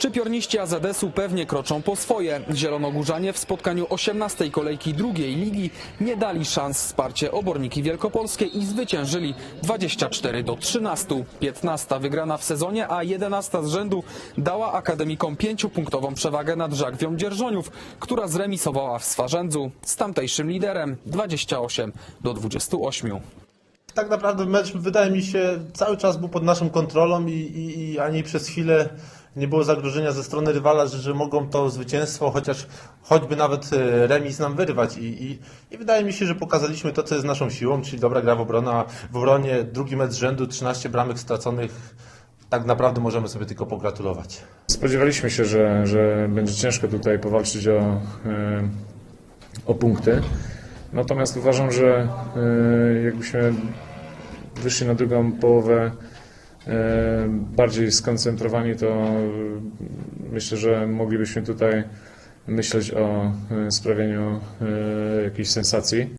Szczypiorniści AZS-u pewnie kroczą po swoje. Zielonogórzanie w spotkaniu 18. kolejki drugiej ligi nie dali szans wsparcie Oborniki Wielkopolskie i zwyciężyli 24 do 13. 15 wygrana w sezonie, a 11 z rzędu dała akademikom pięciopunktową przewagę nad Żagwią Dzierżoniów, która zremisowała w Swarzędzu z tamtejszym liderem 28 do 28. Tak naprawdę mecz wydaje mi się cały czas był pod naszą kontrolą i, i, i ani przez chwilę nie było zagrożenia ze strony rywala, że, że mogą to zwycięstwo, chociaż choćby nawet e, remis nam wyrwać. I, i, I wydaje mi się, że pokazaliśmy to, co jest naszą siłą, czyli dobra gra w, w obronie, drugi mecz rzędu, 13 bramek straconych. Tak naprawdę możemy sobie tylko pogratulować. Spodziewaliśmy się, że, że będzie ciężko tutaj powalczyć o, e, o punkty. Natomiast uważam, że e, jakbyśmy wyszli na drugą połowę bardziej skoncentrowani, to e, myślę, że moglibyśmy tutaj myśleć o e, sprawieniu e, jakiejś sensacji.